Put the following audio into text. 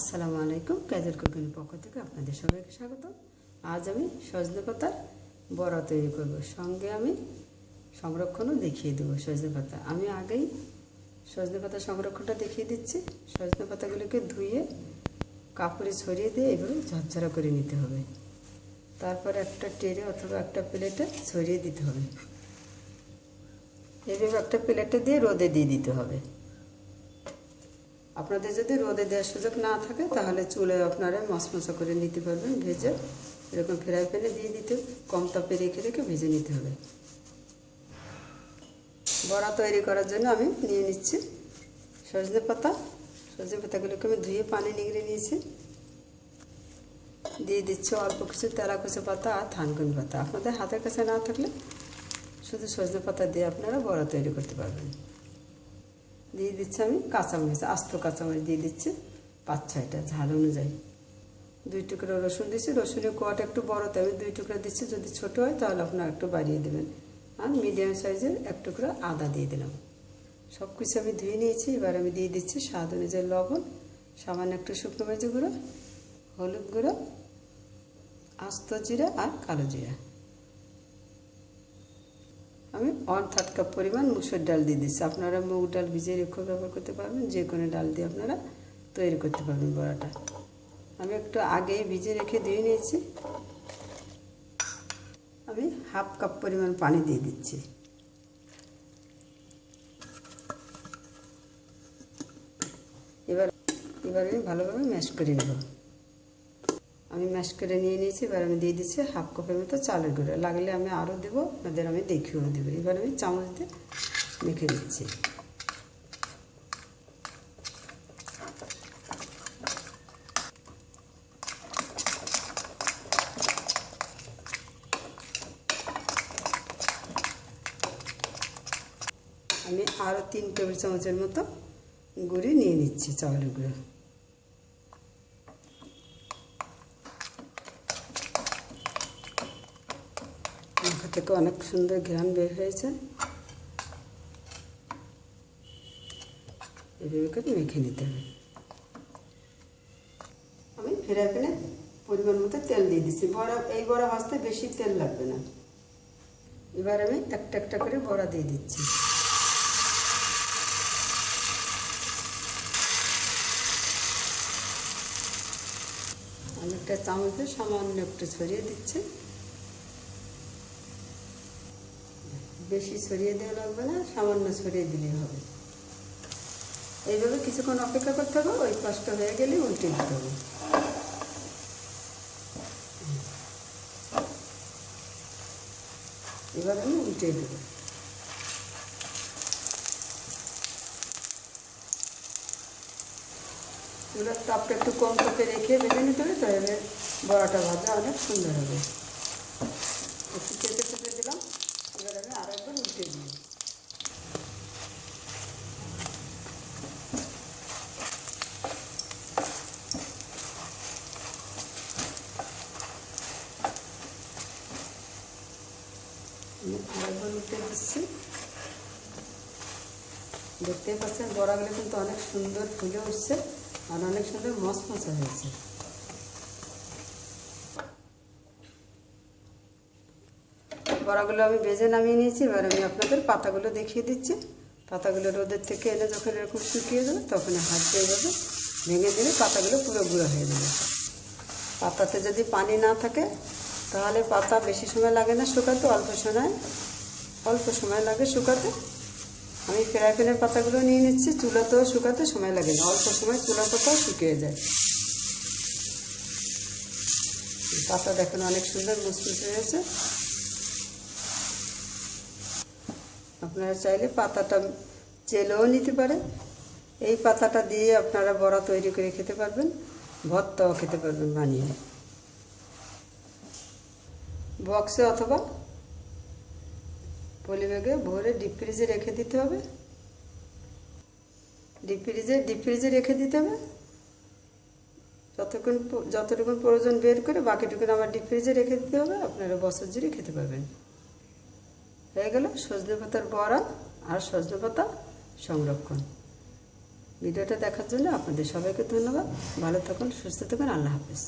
আসসালামু আলাইকুম ক্যাজেল কুকিংয়ের পক্ষ থেকে আপনাদের সবাইকে স্বাগত। আজ আমি সজনে পাতার বড়া তৈরি করব। সঙ্গে আমি সংরক্ষণও দেখিয়ে দেবো সজনে পাতা। আমি আগেই সজনে পাতা সংরক্ষণটা দেখিয়ে দিচ্ছি। সজনে পাতাগুলোকে ধুয়ে, কাপড়ে ছড়িয়ে দিয়ে এভাবে ঝরঝরা করে নিতে হবে। তারপর একটা টেরে অথবা একটা প্লেটে ছড়িয়ে দিতে হবে। এভাবে একটা প্লেটে দিয়ে রোদে দিয়ে দিতে হবে। আপনাদের যদি রোদে দেওয়ার সুযোগ না থাকে, তাহলে চুলে আপনারা মশমশা করে নিতে পারবেন, ভেজে এরকম ফ্রাই প্যানে দিয়ে দিতে কম তাপে রেখে রেখে ভেজে নিতে হবে। বড়া তৈরি করার জন্য আমি নিয়ে নিচ্ছি সজনে পাতা। সজনে পাতাগুলোকে আমি ধুয়ে পানি নিগড়ে নিয়েছি। দিয়ে দিচ্ছি অল্প কিছু তেলাকুচো পাতা আর থানকুন পাতা। আপনাদের হাতের কাছে না থাকলে শুধু সজনে পাতা দিয়ে আপনারা বড়া তৈরি করতে পারবেন। দিয়ে দিচ্ছি আমি কাঁচামরিচ, আস্ত কাঁচামরিচ দিয়ে দিচ্ছি। পাঁচ ছয়টা ঝাল অনুযায়ী। দুই টুকরো রসুন দিচ্ছি রসুনের কোয়াটা একটু বড় তো আমি দুই টুকরো দিচ্ছি। যদি ছোট হয় তাহলে আপনার একটু বাড়িয়ে দেবেন। আর মিডিয়াম সাইজের এক টুকরো আদা দিয়ে দিলাম। সব কিছু আমি ধুয়ে নিয়েছি, এবার আমি দিয়ে দিচ্ছি স্বাদ অনুযায়ী লবণ, সামান্য একটু শুকনো মরিচ গুঁড়ো, হলুদ গুঁড়ো, আস্ত জিরা আর কালো জিরা। আমি ওয়ান থার্ড কাপ পরিমাণ মুসুর ডাল দিয়ে দিচ্ছি। আপনারা মুগ ডাল ভিজিয়ে রেখেও ব্যবহার করতে পারবেন, যে কোনো ডাল দিয়ে আপনারা তৈরি করতে পারবেন বড়াটা। আমি একটু আগেই ভিজে রেখে দিয়ে নিয়েছি। আমি হাফ কাপ পরিমাণ পানি দিয়ে দিচ্ছি। এবার এবার আমি ভালোভাবে ম্যাশ করে নেব। আমি ম্যাশ করে নিয়ে নিয়েছি, এবার আমি দিয়ে দিচ্ছি হাফ কাপের মতো চালের গুঁড়ো। লাগলে আমি আরও দেবো আপনাদের আমি দেখিয়েও দেবো। এবার আমি চামচ দিয়ে মেখে দিচ্ছি আমি আরও তিন টেবিল চামচের মতো গুঁড়ি নিয়ে নিচ্ছি চাউলের গুঁড়ো মাখা থেকে অনেক সুন্দর ঘ্রাণ বের হয়েছে। এভাবে করে মেখে নিতে হবে। আমি ফ্রাই প্যানে পরিমাণ মতো তেল দিয়ে দিচ্ছি বড়া, এই বড়া ভাজতে বেশি তেল লাগবে না। এবার আমি একটা একটা করে বড়া দিয়ে দিচ্ছি। আমি একটা চামচ সামান্য একটু ছড়িয়ে দিচ্ছি। বেশি ছড়িয়ে দেওয়া লাগবে না, সামান্য ছড়িয়ে দিলেই হবে। এইভাবে কিছুক্ষণ অপেক্ষা করতে হবে, ওই কষ্ট হয়ে গেলে উল্টে দিতে হবে। এবার আমি উল্টে দেবো। চুলার তাপটা একটু কম তাপে রেখে বেঁধে নিতে হবে, তাহলে বড়াটা ভাজা অনেক সুন্দর হবে একটু চেপে চেপে দিলাম এবার আমি আরেকবার উল্টে দিই দিচ্ছি দেখতেই পাচ্ছেন, বড়াগুলো কিন্তু অনেক সুন্দর ফুলে উঠছে আর অনেক সুন্দর মচমচা হয়েছে। বড়াগুলো আমি বেজে নামিয়ে নিয়েছি, এবার আমি আপনাদের পাতাগুলো দেখিয়ে দিচ্ছি। পাতাগুলো রোদের থেকে এনে যখন এরকম শুকিয়ে যাবে, তখন হাত দিয়ে যাবে ভেঙে দিলে পাতাগুলো পুরো গুঁড়ো হয়ে যাবে। পাতাতে যদি পানি না থাকে তাহলে পাতা বেশি সময় লাগে না শুকাতে, অল্প সময়। অল্প সময় লাগে শুকাতে। আমি ফ্রাই প্যানের পাতাগুলো নিয়ে নিচ্ছি, চুলাতেও শুকাতে সময় লাগে না। অল্প সময় চুলার পাতাও শুকিয়ে যায়। পাতা দেখেন অনেক সুন্দর মুসমুসে হয়েছে আপনারা চাইলে পাতাটা চেলেও নিতে পারেন। এই পাতাটা দিয়ে আপনারা বড়া তৈরি করে খেতে পারবেন, ভর্তাও খেতে পারবেন বানিয়ে। বক্সে অথবা পলিব্যাগে ভরে ডিপ ফ্রিজে রেখে দিতে হবে। ডিপ ফ্রিজে ডিপ ফ্রিজে রেখে দিতে হবে। যতক্ষণ যতটুকুন প্রয়োজন বের করে বাকিটুকুন আবার ডিপ ফ্রিজে রেখে দিতে হবে। আপনারা বছর জুড়ে খেতে পারবেন। হয়ে গেল সজনে পাতার বড়া আর সজনে পাতা সংরক্ষণ। ভিডিওটা দেখার জন্য আপনাদের সবাইকে ধন্যবাদ। ভালো থাকুন, সুস্থ থাকুন। আল্লাহ হাফিজ।